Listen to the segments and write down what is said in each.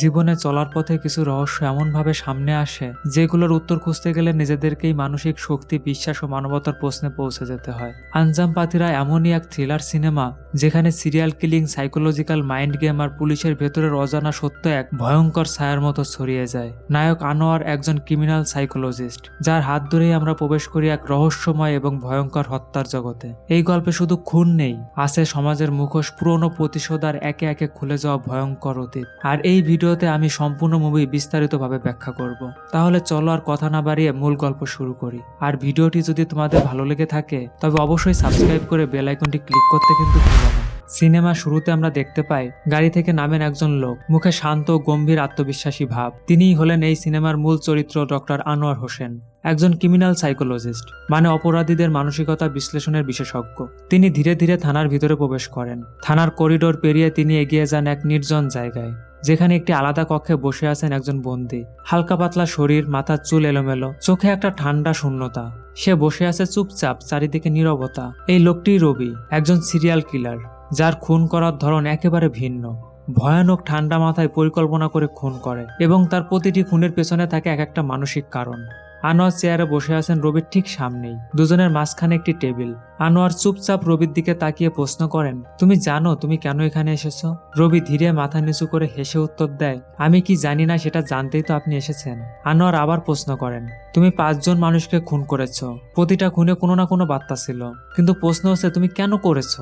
জীবনে চলার পথে কিছু রহস্য এমনভাবে সামনে আসে, যেগুলোর উত্তর খুঁজতে গেলে নিজেদেরকেই মানসিক শক্তি, বিশ্বাস ও মানবতার প্রশ্নে পৌঁছে যেতে হয়। আঞ্জাম পাতিরা এমনই এক থ্রিলার সিনেমা যেখানে serial killing psychological mind game আর পুলিশের ভেতরের অজানা সত্য এক ভয়ঙ্কর ছায়ার মতো ছড়িয়ে যায়। নায়ক আনোয়ার একজন ক্রিমিনাল সাইকোলজিস্ট যার হাত ধরেই আমরা প্রবেশ করি এক রহস্যময় এবং ভয়ঙ্কর হত্যার জগতে। এই গল্পে শুধু খুন নেই, আছে সমাজের মুখোশ, পুরনো প্রতিশোধ আর একে একে খুলে যাওয়া ভয়ঙ্কর অতীত। আর এই ভিডিওতে আমি সম্পূর্ণ মুভি বিস্তারিতভাবে ব্যাখ্যা করব। তাহলে চলো আর কথা না বাড়িয়ে মূল গল্প শুরু করি। আর ভিডিওটি যদি তোমাদের ভালো লেগে থাকে, তবে অবশ্যই সাবস্ক্রাইব করে বেল আইকনটি ক্লিক করতে কিন্তু সিনেমা শুরুতে আমরা দেখতে পাই, গাড়ি থেকে নামেন একজন লোক। মুখে শান্ত, গম্ভীর আত্মবিশ্বাসী ভাব। তিনিই হলেন এই সিনেমার মূল চরিত্র ডক্টর আনোয়ার হোসেন। একজন ক্রিমিনাল সাইকোলজিস্ট মানে অপরাধীদের মানসিকতা বিশ্লেষণের বিশেষজ্ঞ। তিনি ধীরে ধীরে থানার ভিতরে প্রবেশ করেন। থানার করিডোর পেরিয়ে তিনি এগিয়ে যান এক নির্জন জায়গায়। যেখানে একটি আলাদা কক্ষে বসে আছেন একজন বন্দী। হালকা পাতলা শরীর, মাথার চুল এলোমেলো, চোখে একটা ঠান্ডা শূন্যতা। সে বসে আছে চুপচাপ, চারিদিকে নিরবতা। এই লোকটি রবি, একজন সিরিয়াল কিলার, যার খুন করার ধরন একেবারে ভিন্ন। ভয়ানক ঠান্ডা মাথায় পরিকল্পনা করে খুন করে, এবং তার প্রতিটি খুনের পেছনে থাকে এক একটা মানসিক কারণ। আনোয়ার চেয়ারে বসে আছেন রবির ঠিক সামনেই। দুজনের মাঝখানে একটি টেবিল। আনোয়ার চুপচাপ রবির দিকে তাকিয়ে প্রশ্ন করেন, তুমি জানো তুমি কেন এখানে এসেছ? রবি ধীরে মাথা নিচু করে হেসে উত্তর দেয়, আমি কি জানি না, সেটা জানতেই তো আপনি এসেছেন। আনোয়ার আবার প্রশ্ন করেন, তুমি পাঁচজন মানুষকে খুন করেছ। প্রতিটা খুনে কোনো না কোনো বার্তা ছিল। কিন্তু প্রশ্ন হচ্ছে, তুমি কেন করেছ?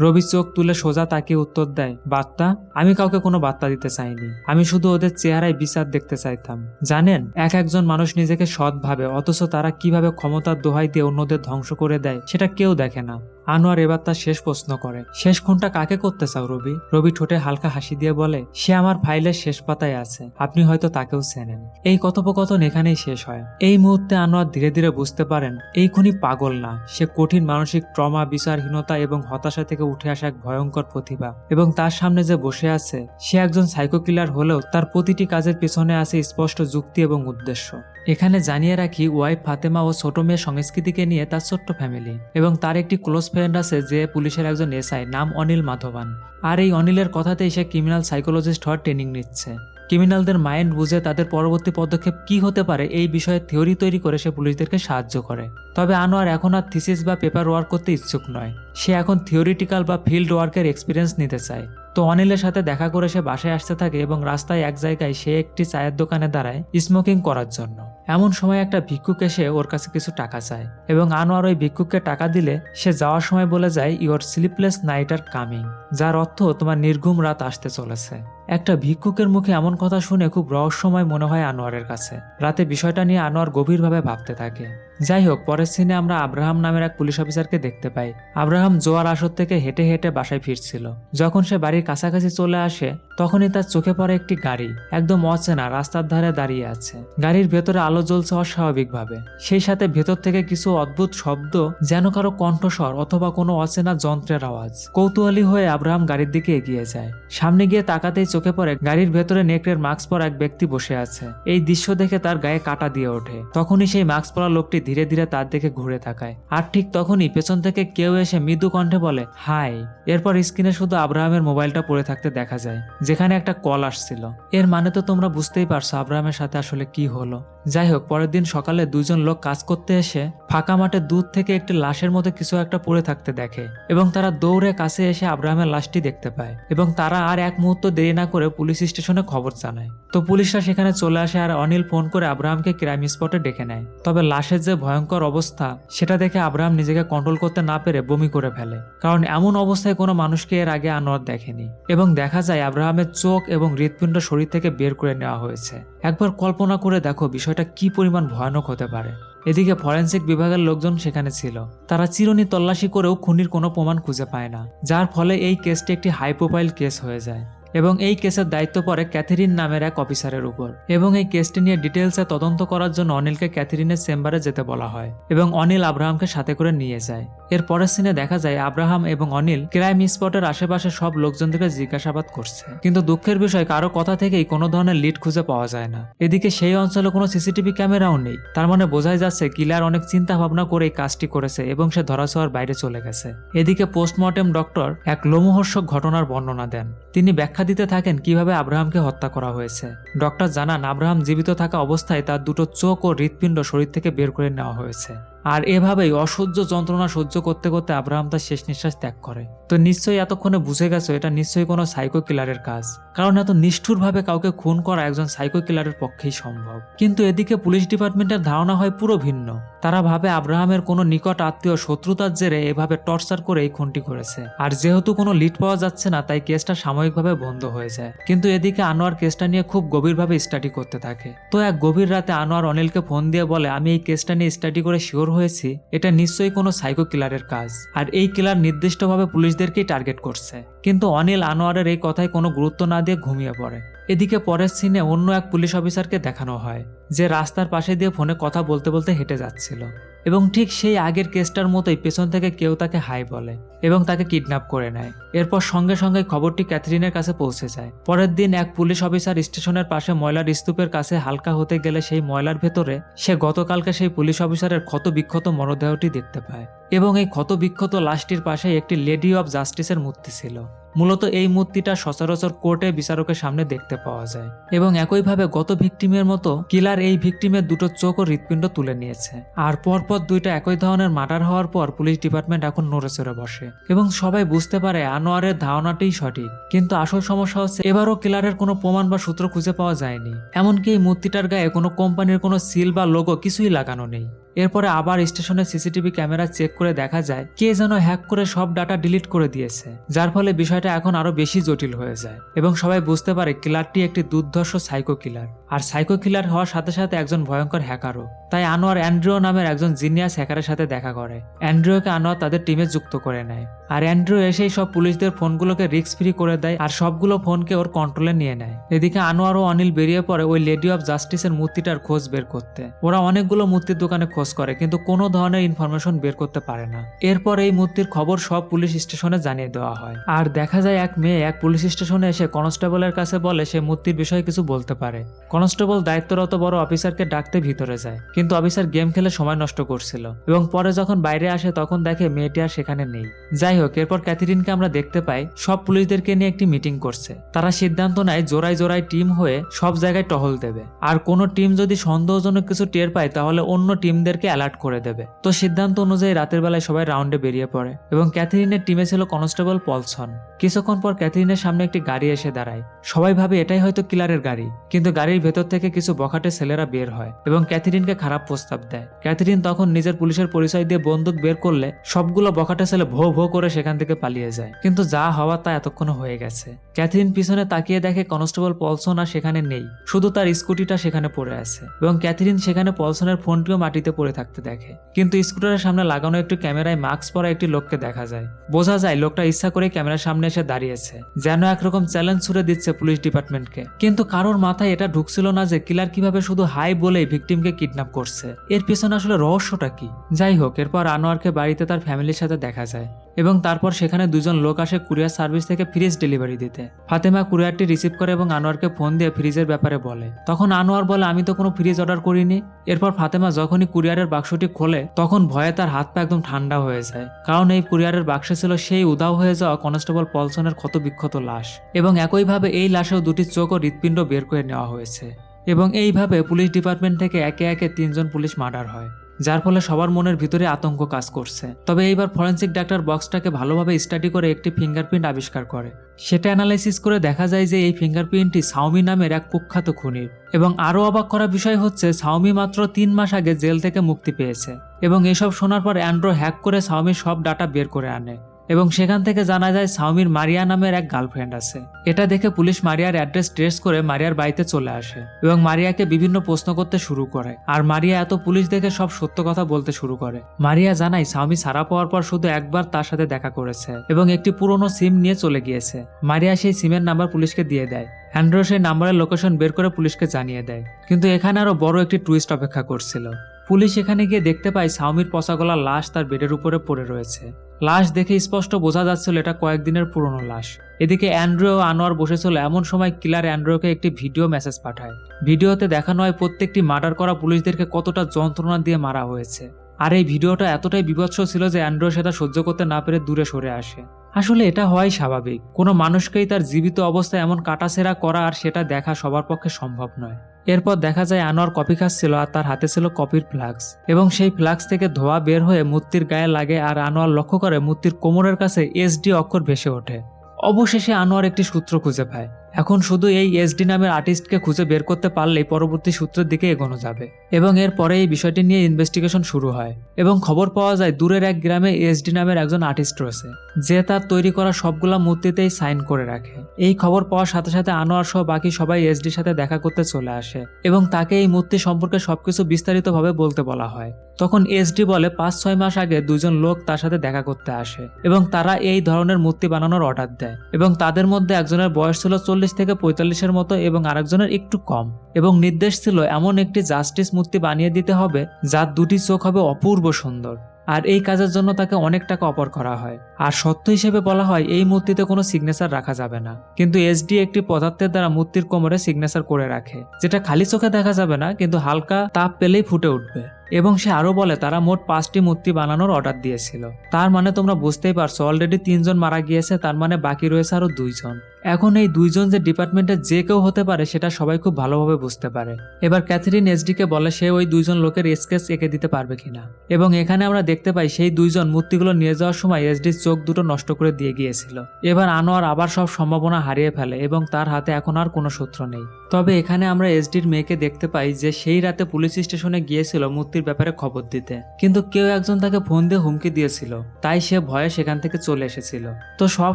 রবি চোখ তুলে সোজা তাকে উত্তর দেয়, বার্তা? আমি কাউকে কোনো বার্তা দিতে চাইনি। আমি শুধু ওদের চেহারায় বিচার দেখতে চাইতাম। জানেন, এক একজন মানুষ নিজেকে সৎ ভাবে অথচ তারা কীভাবে ক্ষমতার দোহাই দিয়ে অন্যদের ধ্বংস করে দেয়, সেটা কেউ দেখে না। আনোয়ার এবার তার শেষ প্রশ্ন করে, শেষ খুনটা কাকে করতে চাও রবি? রবি ঠোঁটে হালকা হাসি দিয়ে বলে, সে আমার ফাইলের শেষ পাতায় আছে, আপনি হয়তো তাকেও চেনেন। এই কথোপকথন এখানেই শেষ হয়। এই মুহূর্তে আনোয়ার ধীরে ধীরে বুঝতে পারেন, এই খুনি পাগল না। সে কঠিন মানসিক ট্রমা, বিচারহীনতা এবং হতাশা থেকে উঠে আসা এক ভয়ঙ্কর প্রতিভা। এবং তার সামনে যে বসে আছে, সে একজন সাইকো কিলার হলেও তার প্রতিটি কাজের পেছনে আছে স্পষ্ট যুক্তি এবং উদ্দেশ্য। এখানে জানিয়ে রাখি, ওয়াইফ ফাতেমা ও ছোট মেয়ে সংস্কৃতিকে নিয়ে তার ছোট্ট ফ্যামিলি এবং তার একটি ক্লোজ ফ্রেন্ড আছে যে পুলিশের একজন এসআই, নাম অনিল মাধবান। আর এই অনিলের কথাতেই সে ক্রিমিনাল সাইকোলজিস্ট হওয়ার ট্রেনিং নিচ্ছে। ক্রিমিনালদের মাইন্ড বুঝে তাদের পরবর্তী পদক্ষেপ কি হতে পারে এই বিষয়ে থিওরি তৈরি করে সে পুলিশদেরকে সাহায্য করে। তবে আনোয়ার এখন আর থিসিস বা পেপার ওয়ার্ক করতে ইচ্ছুক নয়। সে এখন থিওরিটিক্যাল বা ফিল্ড ওয়ার্কের এক্সপিরিয়েন্স নিতে চায়। তো অনিলের সাথে দেখা করে সে বাসায় আসতে থাকে এবং রাস্তায় এক জায়গায় সে একটি চায়ের দোকানে দাঁড়ায় স্মোকিং করার জন্য। এমন সময় একটা ভিক্ষুক এসে ওর কাছে কিছু টাকা চায় এবং আনোয়ার ওই ভিক্ষুককে টাকা দিলে সে যাওয়ার সময় বলে যায় your sleepless night are coming যার অর্থ তোমার নির্ঘুম রাত আসতে চলেছে। একটা ভিক্ষুকের মুখে এমন কথা শুনে খুব রহস্যময় মনে হয় আনোয়ারের কাছে। রাতে বিষয়টা নিয়ে আনোয়ার গভীরভাবে ভাবতে থাকে। যাই হোক, পরের সিনে আমরা আব্রাহাম নামের এক পুলিশ অফিসারকে দেখতে পাই। আব্রাহাম জোয়ার আসর থেকে হেঁটে হেঁটে বাসায় ফিরছিল। যখন সে বাড়ির কাছাকাছি চলে আসে, তখনই তার চোখে পড়ে একটি গাড়ি। একদম অচেনা, রাস্তার ধারে দাঁড়িয়ে আছে। গাড়ির ভেতরে আলো জ্বলছে অস্বাভাবিকভাবে। সেই সাথে ভেতর থেকে কিছু অদ্ভুত শব্দ, যেন কারও কণ্ঠস্বর অথবা কোনো অচেনা যন্ত্রের আওয়াজ। কৌতূহলী হয়ে আব্রাহাম গাড়ির দিকে এগিয়ে যায়। সামনে গিয়ে তাকাতেই চোখে পড়ে গাড়ির ভেতরে নেকড়ের মাস্ক পরা এক ব্যক্তি বসে আছে। এই দৃশ্য দেখে তার গায়ে কাটা দিয়ে ওঠে। তখনই সেই মাস্ক পরা লোকটি ধীরে ধীরে তার দিকে ঘুরে থাকায় আর ঠিক তখনই পেছন থেকে কেউ এসে মৃদু কণ্ঠে বলে, হাই। এরপর স্ক্রিনে শুধু আব্রাহামের মোবাইলটা পড়ে থাকতে দেখা যায়, যেখানে একটা কল আসছিল। এর মানে তো তোমরা বুঝতেই পারছ আব্রাহামের সাথে আসলে কি হলো। যাই হোক পরের দিন সকালে দুজন লোক কাজ করতে এসে ফাঁকা মাঠে দূর থেকে একটি লাশের মতো কিছু একটা পড়ে থাকতে দেখে এবং তারা দৌড়ে কাছে এসে আব্রাহামের লাশটি দেখতে পায় এবং তারা আর এক মুহূর্ত দেরি না করে পুলিশ স্টেশনে খবর জানায়। তো পুলিশরা সেখানে চলে আসে আর অনিল ফোন করে আব্রাহামকে ক্রাইম স্পটে ডেকে নেয়। তবে লাশের যে ভয়ঙ্কর অবস্থা, সেটা দেখে আব্রাহাম নিজেকে কন্ট্রোল করতে না পেরে বমি করে ফেলে। কারণ এমন অবস্থায় কোনো মানুষকে এর আগে আনোয়ার দেখেনি। এবং দেখা যায় আব্রাহামের চোখ এবং হৃৎপিণ্ড শরীর থেকে বের করে নেওয়া হয়েছে। একবার কল্পনা করে দেখো বিষয়টা কি পরিমাণ ভয়ানক হতে পারে। এদিকে ফরেন্সিক বিভাগের লোকজন সেখানে ছিল। তারা চিরনি তল্লাশি করেও খুনির কোনো প্রমাণ খুঁজে পায় না, যার ফলে এই কেসটি একটি হাই প্রোফাইল কেস হয়ে যায়। এবং এই কেসের দায়িত্ব পড়ে ক্যাথেরিন নামের এক অফিসারের উপর। এবং এই কেসটি নিয়ে ডিটেলসে তদন্ত করার জন্য অনিলকে ক্যাথেরিনের চেম্বারে যেতে বলা হয় এবং অনিল আব্রাহামকে সাথে করে নিয়ে যায়। এর পরের সিনে দেখা যায় আব্রাহাম এবং অনিল ক্রাইম স্পটের আশেপাশে সব লোকজনদেরকে জিজ্ঞাসাবাদ করছে। কিন্তু দুঃখের বিষয়, কারও কথা থেকেই কোনো ধরনের লিড খুঁজে পাওয়া যায় না। এদিকে সেই অঞ্চলে কোনো সিসিটিভি ক্যামেরাও নেই। তার মানে বোঝাই যাচ্ছে, কিলার অনেক চিন্তা ভাবনা করে এই কাজটি করেছে এবং সে ধরাছোঁয়ার বাইরে চলে গেছে। এদিকে পোস্টমর্টেম ডক্টর এক লোমহর্ষক ঘটনার বর্ণনা দেন। তিনি ব্যাখ্যা দিতে থাকেন কীভাবে আব্রাহামকে হত্যা করা হয়েছে। ডক্টর জানান, আব্রাহাম জীবিত থাকা অবস্থায় তার দুটো চোখ ও হৃৎপিণ্ড শরীর থেকে বের করে নেওয়া হয়েছে। আর এভাবেই অসহ্য যন্ত্রণা সহ্য করতে করতে আব্রাহাম তার শেষ নিঃশ্বাস ত্যাগ করে। তো নিশ্চয়ই এতক্ষণে বুঝে গেছো, এটা নিশ্চয়ই কোনো সাইকো কিলারের কাজ। কারণ এত নিষ্ঠুরভাবে কাউকে খুন করা একজন সাইকো কিলারের পক্ষেই সম্ভব। কিন্তু এদিকে পুলিশ ডিপার্টমেন্টের ধারণা হয় পুরো ভিন্ন। তারা ভাবে আব্রাহামের কোনো নিকট আত্মীয় শত্রুতার জেরে এভাবে টর্চার করে এই খুনটি করেছে। আর যেহেতু কোনো লিড পাওয়া যাচ্ছে না, তাই কেসটা সাময়িকভাবে বন্ধ হয়ে যায়। কিন্তু এদিকে আনোয়ার কেসটা নিয়ে খুব গভীরভাবে স্টাডি করতে থাকে। তো এক গভীর রাতে আনোয়ার অনিলকে ফোন দিয়ে বলে, আমি এই কেসটা নিয়ে স্টাডি করে শিওর হয়েছি, এটা নিশ্চয়ই কোনো সাইকো কিলারের কাজ। আর এই কিলার নির্দিষ্টভাবে পুলিশদেরকেই টার্গেট করছে। কিন্তু অনিল আনোয়ারের এই কথায় কোনো গুরুত্ব না দিয়ে ঘুমিয়ে পড়ে। এদিকে পরের সিনে অন্য এক পুলিশ অফিসারকে দেখানো হয়। যে রাস্তার পাশে দিয়ে ফোনে কথা বলতে বলতে হেঁটে যাচ্ছিল। এবং ঠিক সেই আগের কেসটার মতোই পেছন থেকে কেউ তাকে হাই বলে এবং তাকে কিডন্যাপ করে নেয়। এরপর সঙ্গে সঙ্গে খবরটি ক্যাথরিনের কাছে পৌঁছে যায়। পরের দিন এক পুলিশ অফিসার স্টেশনের পাশে ময়লার স্তূপের কাছে হালকা হতে গেলে সেই ময়লার ভেতরে সে গতকালকে সেই পুলিশ অফিসারের ক্ষত বিক্ষত মরদেহটি দেখতে পায়। এবং এই ক্ষত বিক্ষত লাশটির পাশে একটি লেডি অব জাস্টিসের মূর্তি ছিল। মূলত এই মূর্তিটা সচরাচর কোর্টে বিচারকের সামনে দেখতে পাওয়া যায়। এবং একইভাবে গত ভিকটিমের মতো কিলার এই ভিকটিমের দুটো চোখ ও হৃৎপিণ্ড তুলে নিয়েছে। আর পরপর দুইটা একই ধরনের মার্ডার হওয়ার পর পুলিশ ডিপার্টমেন্ট এখন নড়ে চড়ে বসে। এবং সবাই বুঝতে পারে আনোয়ারের ধারণাটাই সঠিক। কিন্তু আসল সমস্যা হচ্ছে এবারও কিলারের কোনো প্রমাণ বা সূত্র খুঁজে পাওয়া যায়নি। এমনকি এই মূর্তিটার গায়ে কোনো কোম্পানির কোনো সিল বা লোগো কিছুই লাগানো নেই। এরপরে আবার স্টেশনের সিসিটিভি ক্যামেরা চেক করে দেখা যায় কে যেন হ্যাক করে সব ডাটা ডিলিট করে দিয়েছে, যার ফলে বিষয়টা এখন আরও বেশি জটিল হয়ে যায় এবং সবাই বুঝতে পারে কিলারটি একটি দুর্ধর্ষ সাইকো কিলার আর সাইকো কিলার হওয়ার সাথে সাথে একজন ভয়ঙ্কর হ্যাকারও। তাই আনোয়ার অ্যান্ড্রিও নামের একজন জিনিয়াস হ্যাকারের সাথে দেখা করে। অ্যান্ড্রিওকে আনোয়ার তাদের টিমে যুক্ত করে নেয়। আর অ্যান্ড্রিও এসেই সব পুলিশদের ফোনগুলোকে রিস্ক ফ্রি করে দেয় আর সবগুলো ফোনকে ওর কন্ট্রোলে নিয়ে নেয়। এদিকে আনোয়ার ও অনিল বেরিয়ে পড়ে ওই লেডি অফ জাস্টিসের মূর্তিটার খোঁজ বের করতে। ওরা অনেকগুলো মূর্তির দোকানে খোঁজ করে, কিন্তু কোনো ধরনের ইনফরমেশন বের করতে পারে না। এরপর এই মূর্তির খবর সব পুলিশ স্টেশনে জানিয়ে দেওয়া হয়। আর দেখা যায় এক মেয়ে এক পুলিশ স্টেশনে এসে কনস্টেবলের কাছে বলে, সে মূর্তির বিষয়ে কিছু বলতে পারে। কনস্টেবল দায়িত্বরত বড় অফিসারকে ডাকতে ভিতরে যায়, কিন্তু অফিসার গেম খেলে সময় নষ্ট করছিল। এবং পরে যখন বাইরে আসে, তখন দেখে মেয়েটি আর সেখানে নেই। যাই হোক, এরপর ক্যাথরিনকে আমরা দেখতে পাই, সব পুলিশদেরকে নিয়ে একটি মিটিং করছে। তারা সিদ্ধান্ত নেয়, জোড়ায় জোড়ায় টিম হয়ে সব জায়গায় টহল দেবে। আর কোনো টিম যদি সন্দেহজনক কিছু টের পায়, তাহলে অন্য টিমদেরকে অ্যালার্ট করে দেবে। তো সিদ্ধান্ত অনুযায়ী রাতের বেলায় সবাই রাউন্ডে বেরিয়ে পড়ে এবং ক্যাথরিনের টিমে ছিল কনস্টেবল পলসন। কিছুক্ষণ পর ক্যাথরিনের সামনে একটি গাড়ি এসে দাঁড়ায়। সবাই ভাবে এটাই হয়তো কিলারের গাড়ি, কিন্তু গাড়ির ভেতর থেকে কিছু বখাটে ছেলেরা বের হয় এবং ক্যাথরিনকে খারাপ প্রস্তাব দেয়। ক্যাথরিন তখন নিজের পুলিশের পরিচয় দিয়ে বন্দুক বের করলে সবগুলো বখাটে ছেলে ভো ভো করে সেখান থেকে পালিয়ে যায়। কিন্তু যা হওয়ার তা এতক্ষণ হয়ে গেছে। ক্যাথরিন পিছনে তাকিয়ে দেখে কনস্টেবল পলসন আর সেখানে নেই। শুধু তার স্কুটিটা সেখানে পড়ে আছে এবং ক্যাথরিন সেখানে পলসনের ফোনটিও মাটিতে পড়ে থাকতে দেখে। কিন্তু স্কুটারের সামনে লাগানো একটি ক্যামেরায় মাস্ক পরা একটি লোককে দেখা যায়। বোঝা যায় লোকটা ইচ্ছা করে ক্যামেরার সামনে এসে দাঁড়িয়েছে, যেন একরকম চ্যালেঞ্জ ছুড়ে দিচ্ছে পুলিশ ডিপার্টমেন্টকে। কিন্তু কারোর মাথায় এটা ঢুকছিল না যে কিলার কীভাবে শুধু হাই বলেই ভিকটিমকে কিডন্যাপ করছে। এর পিছনে আসলে রহস্যটা কি? যাই হোক, এরপর আনোয়ারকে বাড়িতে তার ফ্যামিলির সাথে দেখা যায়। এবং তারপর সেখানে দুজন লোক আসে কুরিয়ার সার্ভিস থেকে ফ্রিজ ডেলিভারি দিতে। ফাতেমা কুরিয়ারটি রিসিভ করে এবং আনোয়ারকে ফোন দিয়ে ফ্রিজের ব্যাপারে বলে। তখন আনোয়ার বলে, আমি তো কোনো ফ্রিজ অর্ডার করিনি। এরপর ফাতেমা যখনই কুরিয়ারের বাক্সটি খোলে, তখন ভয়ে তার হাত পা একদম ঠান্ডা হয়ে যায়। কারণ এই কুরিয়ারের বাক্সে ছিল সেই উদাও হয়ে যাওয়া কনস্টেবল পলসনের ক্ষত বিক্ষত লাশ এবং একইভাবে এই লাশেও দুটি চোখ ও হৃৎপিণ্ড বের করে নেওয়া হয়েছে। এবং এইভাবে পুলিশ ডিপার্টমেন্ট থেকে একে একে তিনজন পুলিশ মার্ডার হয়। যার ফলে সবার মনের ভিতরে আতঙ্ক কাজ করছে। তবে এইবার ফরেন্সিক ডাক্তার বক্সটাকে ভালোভাবে স্টাডি করে একটি ফিঙ্গারপ্রিন্ট আবিষ্কার করে। সেটা অ্যানালাইসিস করে দেখা যায় যে এই ফিঙ্গারপ্রিন্টটি সাউমি নামের এক কুখ্যাত খুনির। এবং আরও অবাক করা বিষয় হচ্ছে সাউমি মাত্র তিন মাস আগে জেল থেকে মুক্তি পেয়েছে। এবং এসব শোনার পর অ্যান্ড্রো হ্যাক করে সাউমির সব ডাটা বের করে আনে। এবং সেখান থেকে জানা যায় সাউমির মারিয়া নামের এক গার্লফ্রেন্ড আছে। এটা দেখে পুলিশ মারিয়ার অ্যাড্রেস ট্রেস করে মারিয়ার বাড়িতে চলে আসে এবং মারিয়াকে বিভিন্ন প্রশ্ন করতে শুরু করে। আর মারিয়া এত পুলিশ দেখে সব সত্য কথা বলতে শুরু করে। মারিয়া জানায় সাউমি সারা পাওয়ার পর শুধু একবার তার সাথে দেখা করেছে এবং একটি পুরনো সিম নিয়ে চলে গিয়েছে। মারিয়া সেই সিমের নাম্বার পুলিশকে দিয়ে দেয়। অ্যান্ড্রো সেই নাম্বারের লোকেশন বের করে পুলিশকে জানিয়ে দেয়। কিন্তু এখানে আরও বড় একটি টুইস্ট অপেক্ষা করছিল। পুলিশ এখানে গিয়ে দেখতে পায় সাউমির পচাগলা লাশ তার বেডের উপরে পড়ে রয়েছে। লাশ দেখে স্পষ্ট বোঝা যাচ্ছিল এটা কয়েকদিনের পুরনো লাশ। এদিকে অ্যান্ড্রো ও আনোয়ার বসেছিল এমন সময় কিলার অ্যান্ড্রোকে একটি ভিডিও মেসেজ পাঠায়। ভিডিওতে দেখানো হয় প্রত্যেকটি মার্ডার করা পুলিশদেরকে কতটা যন্ত্রণা দিয়ে মারা হয়েছে। আর এই ভিডিওটা এতটাই বিভৎস ছিল যে অ্যান্ড্রো সেটা সহ্য করতে না পেরে দূরে সরে আসে। আসলে এটা হওয়াই স্বাভাবিক। কোনো মানুষকেই তার জীবিত অবস্থায় এমন কাটাছেরা করা আর সেটা দেখা সবার পক্ষে সম্ভব নয়। এরপর দেখা যায় আনোয়ার কপি খাচ্ছিল আর তার হাতে ছিল কপির ফ্লাক্স এবং সেই ফ্লাক্স থেকে ধোয়া বের হয়ে মূর্তির গায়ে লাগে আর আনোয়ার লক্ষ্য করে মূর্তির কোমরের কাছে এসডি অক্ষর ভেসে ওঠে। অবশেষে আনোয়ার একটি সূত্র খুঁজে পায়। এখন শুধু এই এসডি নামের আর্টিস্টকে খুঁজে বের করতে পারলেই পরবর্তী সূত্রের দিকে এগোনো যাবে। এবং এরপরে এই বিষয়টি নিয়ে ইনভেস্টিগেশন শুরু হয়। এবং খবর পাওয়া যায় দূরের এক গ্রামে এসডি নামের একজন আর্টিস্ট রয়েছে, যে তার তৈরি করা সবগুলা মূর্তিতেই সাইন করে রাখে। এই খবর পাওয়ার সাথে সাথে আনোয়ার সহ বাকি সবাই এসডির সাথে দেখা করতে চলে আসে এবং তাকে এই মূর্তি সম্পর্কে সবকিছু বিস্তারিতভাবে বলতে বলা হয়। তখন এসডি বলে, পাঁচ ছয় মাস আগে দুজন লোক তার সাথে দেখা করতে আসে এবং তারা এই ধরনের মূর্তি বানানোর অর্ডার দেয় এবং তাদের মধ্যে একজনের বয়স ছিল চল্লিশ থেকে পঁয়তাল্লিশের মতো এবং আরেকজনের একটু কম। এবং নির্দেশ ছিল এমন একটি জাস্টিস মূর্তি বানিয়ে দিতে হবে, যার দুটি চোখ হবে অপূর্ব সুন্দর। আর এই কাজের জন্য তাকে অনেক টাকা অপর করা হয়। আর সত্য হিসেবে বলা হয়, এই মূর্তিতে কোনো সিগনেচার রাখা যাবে না। কিন্তু এসডি একটি পদার্থের দ্বারা মূর্তির কোমরে সিগনেচার করে রাখে, যেটা খালি চোখে দেখা যাবে না, কিন্তু হালকা তাপ পেলেই ফুটে উঠবে। এবং সে আরও বলে, তারা মোট পাঁচটি মূর্তি বানানোর অর্ডার দিয়েছিল। তার মানে তোমরা বুঝতেই পারছ অলরেডি তিনজন মারা গিয়েছে, তার মানে বাকি রয়েছে আরও দুইজন। এখন এই দুইজন যে ডিপার্টমেন্টে যে কেউ হতে পারে, সেটা সবাই খুব ভালোভাবে বুঝতে পারে। এবার ক্যাথরিন এসডিকে বলে, সে ওই দুইজন লোকের স্কেচ এঁকে দিতে পারবে কিনা? এবং এখানে আমরা দেখতে পাই, সেই দুইজন মূর্তিগুলো নিয়ে যাওয়ার সময় এসডির চোখ দুটো নষ্ট করে দিয়ে গিয়েছিল। এবার আনোয়ার আবার সব সম্ভাবনা হারিয়ে ফেলে এবং তার হাতে এখন আর কোনো সূত্র নেই। তবে এখানে আমরা এসডির মেয়েকে দেখতে পাই যে সেই রাতে পুলিশ স্টেশনে গিয়েছিল মূর্তির ব্যাপারে খবর দিতে। কিন্তু কেউ একজন তাকে ফোন দিয়ে হুমকি দিয়েছিল। তাই সে ভয়ে সেখান থেকে চলে এসেছিল। তো সব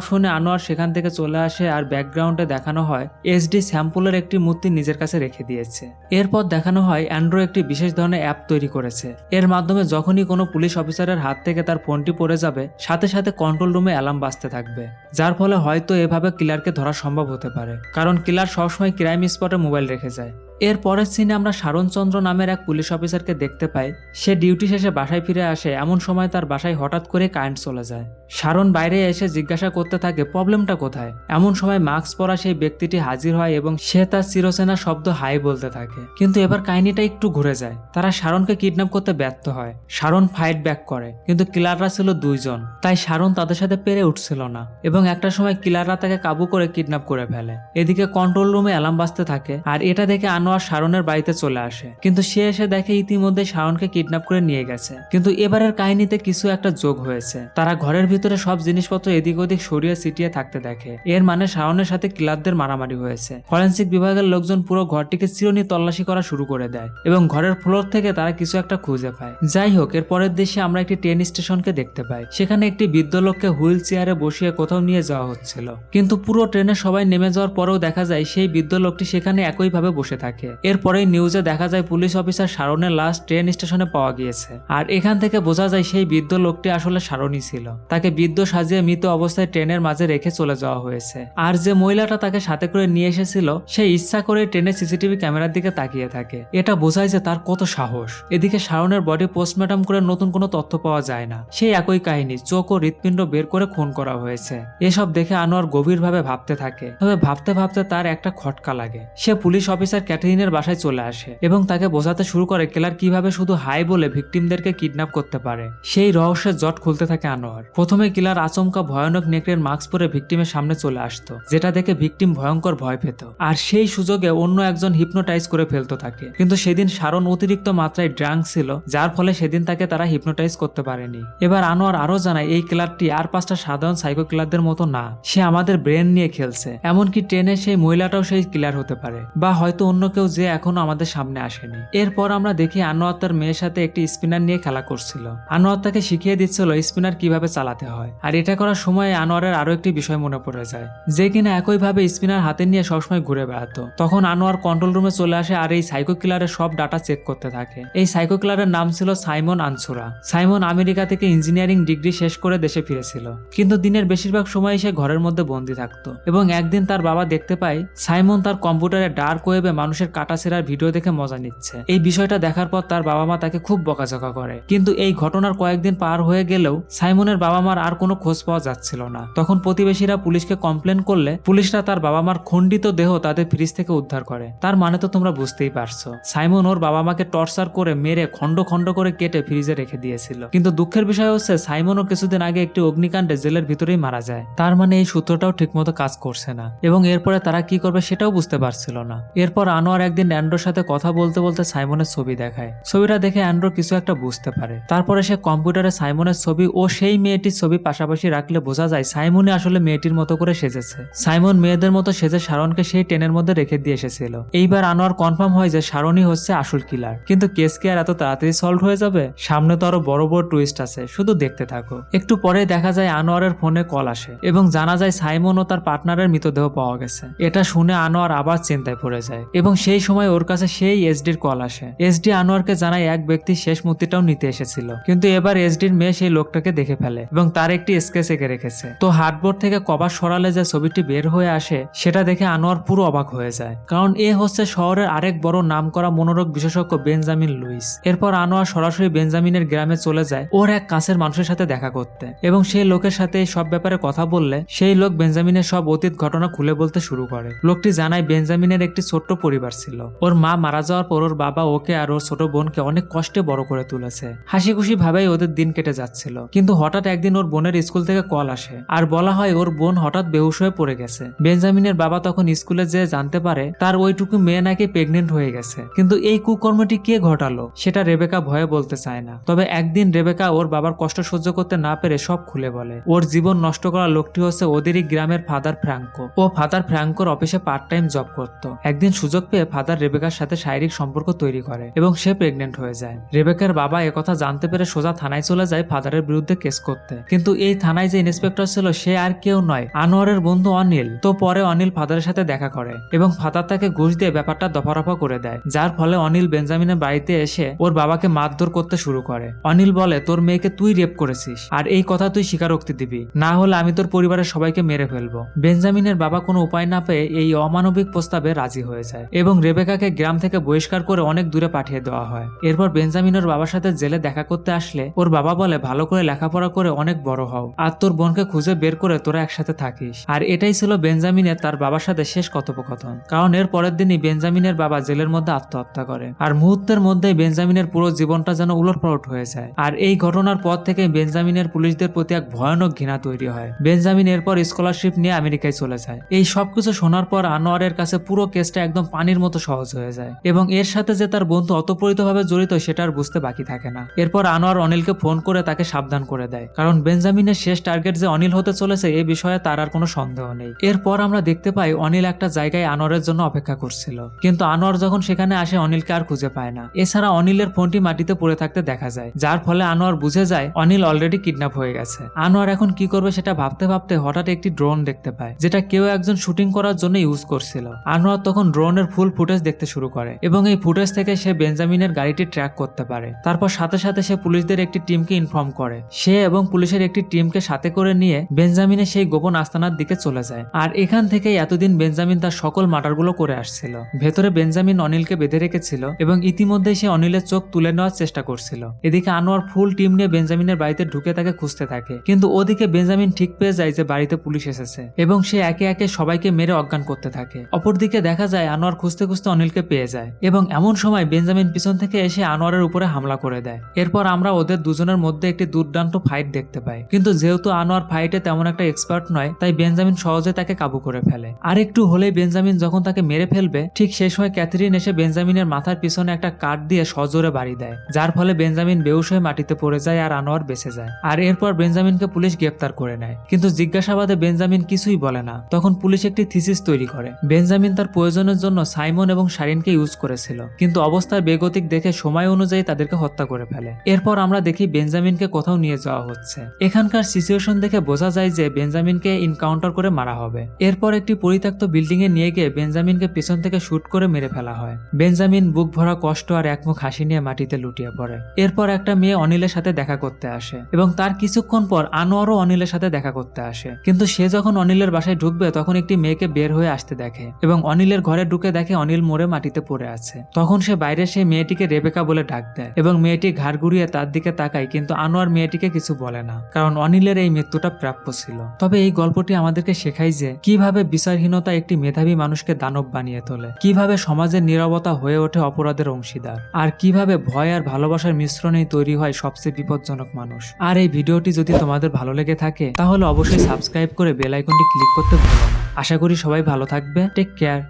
শুনে আনোয়ার সেখান থেকে চলে আসে আর ব্যাকগ্রাউন্ডে দেখানো হয়, এসডি স্যাম্পলের একটি মূর্তি নিজের কাছে রেখে দিয়েছে। এরপর দেখানো হয় অ্যান্ড্রো একটি বিশেষ ধরনের অ্যাপ তৈরি করেছে। এর মাধ্যমে যখনই কোনো পুলিশ অফিসারের হাত থেকে তার ফোনটি পড়ে যাবে, সাথে সাথে কন্ট্রোল রুমে অ্যালার্ম বাজতে থাকবে। যার ফলে হয়তো এভাবে কিলারকে ধরা সম্ভব হতে পারে। কারণ কিলার সবসময় ক্রাইম স্পটে মোবাইল রেখে যায়। এর পরের সিনে আমরা শারণচন্দ্র নামের এক পুলিশ অফিসারকে দেখতে পাই। সে ডিউটি শেষে বাসায় ফিরে আসে, এমন সময় তার বাসায় হঠাৎ করে কারেন্ট চলে যায়। শারণ বাইরে এসে জিজ্ঞাসা করতে থাকে প্রবলেমটা কোথায়? এমন সময় মাস্ক পরা সেই ব্যক্তিটি হাজির হয় এবং সে তার চিরচেনা শব্দ হাই বলতে থাকে। কিন্তু এবার কাহিনীটা একটু ঘুরে যায়। তারা শারণকে কিডন্যাপ করতে ব্যর্থ হয়। শারণ ফাইট ব্যাক করে, কিন্তু কিলাররা ছিল দুইজন। তাই শারণ তাদের সাথে পেরে উঠছিল না এবং একটা সময় কিলাররা তাকে কাবু করে কিডন্যাপ করে ফেলে। এদিকে কন্ট্রোল রুমে অ্যালার্ম বাজতে থাকে, আর এটা দেখে আনোয়ার শারণের বাড়িতে চলে আসে। কিন্তু সে এসে দেখে ইতিমধ্যে শারণকে কিডন্যাপ করে নিয়ে গেছে। কিন্তু এবারের কাহিনীতে কিছু একটা যোগ হয়েছে। তারা ঘরের ভিতরে সব জিনিসপত্র এদিক ওদিক সরিয়ে ছিটিয়ে থাকতে দেখে। এর মানে শারণের সাথে কিলারদের মারামারি হয়েছে। ফরেন্সিক বিভাগের লোকজন পুরো ঘরটিকে চিরনি তল্লাশি করা শুরু করে দেয় এবং ঘরের ফ্লোর থেকে তারা কিছু একটা খুঁজে পায়। যাই হোক, এর পরের দেশে আমরা একটি ট্রেন স্টেশনকে দেখতে পাই। সেখানে একটি বৃদ্ধ লোককে হুইল চেয়ারে বসিয়ে কোথাও নিয়ে যাওয়া হচ্ছিল। কিন্তু পুরো ট্রেনে সবাই নেমে যাওয়ার পরেও দেখা যায় সেই বৃদ্ধ লোকটি সেখানে একইভাবে বসে থাকে। এরপরেই নিউজে দেখা যায় পুলিশ অফিসার সারণের লাশ ট্রেন স্টেশনে পাওয়া গিয়েছে। আর এখান থেকে বোঝা যায় সেই বৃদ্ধ লোকটি আসলে সারণই ছিল। তাকে বৃদ্ধ সাজিয়ে মৃত অবস্থায় ট্রেনের মাঝে রেখে চলে যাওয়া হয়েছে। আর যে মহিলাটা তাকে সাথে করে নিয়ে এসেছিল, সে ইচ্ছা করে ট্রেনের সিসিটিভি ক্যামেরার দিকে তাকিয়ে থাকে। এটা বোঝায় যে তার কত সাহস। এদিকে শারণের বডি পোস্টমর্টম করে নতুন কোনো তথ্য পাওয়া যায় না। সেই একই কাহিনী, চোখ ও হৃৎপিণ্ড বের করে খুন করা হয়েছে। এসব দেখে আনোয়ার গভীরভাবে ভাবতে থাকে। তবে ভাবতে ভাবতে তার একটা খটকা লাগে। সে পুলিশ অফিসার ক্যাথরিনের বাসায় চলে আসে এবং তাকে বোঝাতে শুরু করে কেলার কীভাবে শুধু হাই বলে ভিকটিমদেরকে কিডন্যাপ করতে পারে। সেই রহস্যের জট খুলতে থাকে আনোয়ার। প্রথমে কিলার আচমকা ভয়ানক নেকড়ের মাস্ক পরে ভিকটিমের সামনে চলে আসতো, যেটা দেখে ভিকটিম ভয়ঙ্কর ভয় পেত। আর সেই সুযোগে অন্য একজন হিপনোটাইজ করে ফেলতো তাকে। কিন্তু সেদিন সারণ অতিরিক্ত মাত্রায় ড্রাঙ্ক ছিল, যার ফলে সেদিন তাকে তারা হিপনোটাইজ করতে পারেনি। এবার আনোয়ার আরও জানায়, এই কিলারটি আর পাঁচটা সাধারণ সাইকো কিলারদের মতো না। সে আমাদের ব্রেন নিয়ে খেলছে। এমনকি ট্রেনে সেই মহিলাটাও সেই কিলার হতে পারে। বা হয়তো অন্য কেউ যে এখনও আমাদের সামনে আসেনি। এরপর আমরা দেখি আনোয়ার তার মেয়ের সাথে একটি স্পিনার নিয়ে খেলা করছিল। আনোয়ার তাকে শিখিয়ে দিচ্ছিল স্পিনার কীভাবে চালাতে হয়। আর এটা করার সময় আনোয়ারের আরও একটি বিষয় মনে পড়ে যায়, যে কিনা একইভাবে স্পিনার হাতে নিয়ে সবসময় ঘুরে বেড়াতো। তখন আনোয়ার কন্ট্রোল রুমে চলে আসে আর এই সাইকো কিলারের সব ডাটা চেক করতে থাকে। এই সাইকো কিলারের নাম ছিল সাইমন আনসুরা। সাইমন আমেরিকা থেকে ইঞ্জিনিয়ারিং ডিগ্রি শেষ করে দেশে ফিরেছিল। কিন্তু দিনের বেশিরভাগ সময় সে ঘরের মধ্যে বন্দি থাকতো। এবং একদিন তার বাবা দেখতে পায়, সাইমন তার কম্পিউটারে ডার্ক ওয়েবে মানুষের মানুষের কাটাছেড়ার ভিডিও দেখে মজা নিচ্ছে। এই বিষয়টা দেখার পর তার বাবা মা তাকে খুব বকাঝকা করে। কিন্তু এই ঘটনার কয়েকদিন পার হয়ে গেলেও সাইমনের বাবা মার আর কোনো খোঁজ পাওয়া যাচ্ছিল না। তখন প্রতিবেশীরা পুলিশকে কমপ্লেন করলে পুলিশরা তার বাবা মার খণ্ডিত দেহ তাদের ফ্রিজ থেকে উদ্ধার করে। তার মানে তো তোমরা বুঝতেই পারছ। সাইমন ওর বাবা মাকে টর্চার করে মেরে খণ্ড খণ্ড করে কেটে ফ্রিজে রেখে দিয়েছিল। কিন্তু দুঃখের বিষয় হচ্ছে, সাইমনও কিছুদিন আগে একটি অগ্নিকাণ্ডে জেলের ভিতরেই মারা যায়। তার মানে এই সূত্রটাও ঠিকমতো কাজ করছে না। এবং এরপরে তারা কি করবে সেটাও বুঝতে পারছিল না। এরপর আনোয়ার একদিন অ্যান্ড্রোর সাথে কথা বলতে বলতে সাইমনের ছবি দেখায়। ছবিটা দেখে অ্যান্ড্রো কিছু একটা বুঝতে পারে। তারপরে সে কম্পিউটারে সাইমনের ছবি ও সেই মেয়েটির ছবি পাশাপাশি রাখলে বোঝা যায় সাইমনই আসলে মেয়েটির মতো করে সেজেছে। সাইমন মেয়েদের মতো সেজে শারনকে সেই টেনের মধ্যে রেখে দিয়ে এসেছিল। এইবার আনোয়ার কনফার্ম হয় যে শারনই হচ্ছে আসল কিলার কিন্তু কেস কি আর এত তাড়াতাড়ি সলভ হয়ে যাবে? সামনে তো আরও বড় বড় টুইস্ট আছে, শুধু দেখতে থাকো। একটু পরে দেখা যায় আনোয়ারের ফোনে কল আসে এবং জানা যায় সাইমন ও তার পার্টনারের মৃতদেহ পাওয়া গেছে। এটা শুনে আনোয়ার আবার চিন্তায় পড়ে যায় এবং সেই সময় ওর কাছে সেই এসডির কল আসে। এসডি আনোয়ারকে জানায় এক ব্যক্তি শেষ মূর্তিটাও নিতে এসেছিল। কিন্তু এবার এসডির মেয়ে সেই লোকটাকে দেখে ফেলে এবং তার একটি স্কেচ এঁকে রেখেছে। তো হার্ডবোর্ড থেকে কভার সরালে যে ছবিটি বের হয়ে আসে, সেটা দেখে আনোয়ার পুরো অবাক হয়ে যায়। কারণ এ হচ্ছে শহরের আরেক বড় নাম করা মনোরোগ বিশেষজ্ঞ বেঞ্জামিন লুইস। এরপর আনোয়ার সরাসরি বেঞ্জামিনের গ্রামে চলে যায় ওর এক কাছের মানুষের সাথে দেখা করতে। এবং সেই লোকের সাথে সব ব্যাপারে কথা বললে সেই লোক বেঞ্জামিনের সব অতীত ঘটনা খুলে বলতে শুরু করে। লোকটি জানায় বেঞ্জামিনের একটি ছোট্ট পরিবার ছিল ওর মা মারা যাওয়ার পর ওর বাবা ওকে আর ওর ছোট বোনকে অনেক কষ্টে বড় করে তুলেছে। হাসি খুশি ভাবেই ওদের দিন কেটে যাচ্ছিল। কিন্তু হঠাৎ একদিন ওর বোনের স্কুল থেকে কল আসে। আর বলা হয় ওর বোন হঠাৎ বেহুশ হয়ে পড়ে গেছে। বেঞ্জামিনের বাবা তখন স্কুলে যেয়ে জানতে পারে তার ওইটুকু মেয়ে নাকি প্রেগনেন্ট হয়ে গেছে। কিন্তু এই কুকর্মটি কে ঘটালো সেটা রেবেকা ভয়ে বলতে চায় না। তবে একদিন রেবেকা ওর বাবার কষ্ট সহ্য করতে না পেরে সব খুলে বলে। ওর জীবন নষ্ট করা লোকটি হচ্ছে ওদেরই গ্রামের ফাদার ফ্র্যাঙ্কো ও ফাদার ফ্র্যাঙ্কোর অফিসে পার্ট টাইম জব করত। একদিন সুযোগ পেয়ে ফাদার রেবেকার সাথে শারীরিক সম্পর্ক তৈরি করে এবং সে প্রেগনেন্ট হয়ে যায়। রেবেকার বাবা একথা জানতে পেরে সোজা থানায় চলে যায় ফাদারের বিরুদ্ধে কেস করতে। কিন্তু এই থানায় যে ইন্সপেক্টর ছিল সে আর কেউ নয়, আনোয়ারের বন্ধু অনিল। তো পরে অনিল ফাদারের সাথে দেখা করে এবং ফাদার তাকে ঘুষ দিয়ে ব্যাপারটা দফারফা করে দেয়, যার ফলে অনিল বেঞ্জামিনের বাড়িতে এসে ওর বাবাকে মারধর করতে শুরু করে। অনিল বলে, তোর মেয়েকে তুই রেপ করেছিস, আর এই কথা তুই স্বীকারোক্তি দিবি। না হলে আমি তোর পরিবারের সবাইকে মেরে ফেলব। বেঞ্জামিনের বাবা কোনো উপায় না পেয়ে এই অমানবিক প্রস্তাবে রাজি হয়ে যায়। এবং রেবেকাকে গ্রাম থেকে বহিষ্কার করে অনেক দূরে পাঠিয়ে দেওয়া হয়। এরপর বেঞ্জামিনের বাবার সাথে জেলে দেখা করতে আসলে ওর বাবা বলে, ভালো করে লেখাপড়া করে অনেক বড় হও আর তোর বোনকে খুঁজে বের করে তোরা একসাথে থাকিস। আর এটাই ছিল বেঞ্জামিনের তার বাবার সাথে শেষ কথোপকথন। কারণ এর পরের দিনই বেঞ্জামিনের বাবা জেলের মধ্যে আত্মহত্যা করে। আর মুহূর্তের মধ্যেই বেঞ্জামিনের পুরো জীবনটা যেন উলটপালট হয়ে যায়। আর এই ঘটনার পর থেকে বেঞ্জামিনের পুলিশদের প্রতি এক ভয়ানক ঘৃণা তৈরি হয়। বেঞ্জামিন এরপর স্কলারশিপ নিয়ে আমেরিকায় চলে যায়। এই সবকিছু শোনার পর আনোয়ারের কাছে পুরো কেসটা একদম পানির মতো সহজ হয়ে যায়। এবং এর সাথে যে তার বন্ধু অতপরিতভাবে জড়িত, সেটা আর বুঝতে বাকি থাকে না। এরপর আনোয়ার অনিলকে ফোন করে তাকে সাবধান করে দেয়। কারণ বেঞ্জামিনের শেষ টার্গেট যে অনিল হতে চলেছে, এ বিষয়ে তার আর কোনো সন্দেহ নেই। এরপর আমরা দেখতে পাই অনিল একটা জায়গায় আনোয়ারের জন্য অপেক্ষা করছিল। কিন্তু আনোয়ার যখন সেখানে আসে, অনিলকে আর খুঁজে পায় না। এছাড়া অনিলের ফোনটি মাটিতে পড়ে থাকতে দেখা যায়। যার ফলে আনোয়ার বুঝে যায়, অনিল অলরেডি কিডন্যাপ হয়ে গেছে। আনোয়ার এখন কি করবে সেটা ভাবতে ভাবতে হঠাৎ একটি ড্রোন দেখতে পায়, যেটা কেউ একজন শুটিং করার জন্য ইউজ করছিল। আনোয়ার তখন ড্রোনের ফুল ফুটেজ দেখতে শুরু করে এবং এই ফুটেজ থেকে সে বেঞ্জামিনের গাড়িটি ট্র্যাক করতে পারে। তারপর সাথে সাথে সে পুলিশদের একটি টিমকে ইনফর্ম করে। সে এবং পুলিশের একটি টিমকে সাথে করে নিয়ে বেঞ্জামিনের সেই গোপন আস্তানার দিকে চলে যায়। আর এখান থেকেই এতদিন বেঞ্জামিন তার সকল মার্ডারগুলো করে আসছিল। ভেতরে বেঞ্জামিন অনিলকে বেঁধে রেখেছিল এবং ইতিমধ্যেই সে অনিলের চোখ তুলে নেওয়ার চেষ্টা করছিল। এদিকে আনোয়ার ফুল টিম নিয়ে বেঞ্জামিনের বাড়িতে ঢুকে তাকে খুঁজতে থাকে। কিন্তু ওদিকে বেঞ্জামিন ঠিক পেয়ে যায় যে বাড়িতে পুলিশ এসেছে এবং সে একে একে সবাইকে মেরে অজ্ঞান করতে থাকে। অপরদিকে দেখা যায় আনোয়ার খুঁজতে খুঁজতে অনিলকে পেয়ে যায় এবং এমন সময় বেঞ্জামিন পিছন থেকে এসে আনোয়ারের উপরে হামলা করে দেয়। এরপর আমরা ওদের দুজনের মধ্যে একটি দুর্দান্ত ফাইট দেখতে পাই। কিন্তু যেহেতু আনোয়ার ফাইটে তেমন একটা এক্সপার্ট নয়, তাই বেঞ্জামিন সহজে তাকে কাবু করে ফেলে। আর একটু হলেই বেঞ্জামিন যখন তাকে মেরে ফেলবে, ঠিক সেই সময় ক্যাথরিন এসে বেঞ্জামিনের মাথার পিছনে একটা কাঠ দিয়ে সজোরে বাড়ি দেয়, যার ফলে বেঞ্জামিন বেউস হয়ে মাটিতে পড়ে যায় আর আনোয়ার বেঁচে যায়। আর এরপর বেঞ্জামিনকে পুলিশ গ্রেপ্তার করে নেয়। কিন্তু জিজ্ঞাসাবাদে বেঞ্জামিন কিছুই বলে না। তখন পুলিশ একটি থিসিস তৈরি করে। বেঞ্জামিন তার প্রয়োজনের জন্য সাইমন এবং শারিনকে ইউজ করেছিল, কিন্তু অবস্থার বেগতিক দেখে সময় অনুযায়ী তাদেরকে হত্যা করে ফেলে। এরপর আমরা দেখি বেঞ্জামিনকে কোথাও নিয়ে যাওয়া হচ্ছে। এখানকার সিচুয়েশন দেখে বোঝা যায় যে বেঞ্জামিনকে ইনকাউন্টার করে মারা হবে। এরপর একটি পরিত্যক্ত বিল্ডিং এ নিয়ে গিয়ে বেঞ্জামিনকে পেছন থেকে শুট করে মেরে ফেলা হয়। বেঞ্জামিন বুক ভরা কষ্ট আর একমুখ হাসি নিয়ে মাটিতে লুটিয়ে পড়ে। এরপর একটা মেয়ে অনিলের সাথে দেখা করতে আসে এবং তার কিছুক্ষণ পর আনোয়ারও অনিলের সাথে দেখা করতে আসে। কিন্তু সে যখন অনিলের বাসায় ঢুকবে, তখন একটি মেয়েকে বের হয়ে আসতে দেখে এবং অনিলের ঘরে ঢুকে দেখে দেখে অনিল মরে মাটিতে পড়ে আছে। তখন সে বাইরে সেই মেয়েটিকে রেবেকা বলে ডাক দেয় এবং মেয়েটি ঘাড় ঘুরিয়ে তার দিকে তাকায়, কিন্তু আনোয়ার মেয়েটিকে কিছু বলে না, কারণ অনিলের এই মৃত্যুটা প্রাপ্য ছিল। তবে এই গল্পটি আমাদেরকে শেখায় যে কীভাবে বিচারহীনতা একটি মেধাবী মানুষকে দানব বানিয়ে তোলে, কীভাবে সমাজের নীরবতা হয়ে ওঠে অপরাধের অংশীদার, আর কীভাবে ভয় আর ভালোবাসার মিশ্রণেই তৈরি হয় সবচেয়ে বিপজ্জনক মানুষ। আর এই ভিডিওটি যদি তোমাদের ভালো লেগে থাকে, তাহলে অবশ্যই সাবস্ক্রাইব করে বেল আইকনটি ক্লিক করতে ভুলো না। আশা করি সবাই ভালো থাকবে। Take care.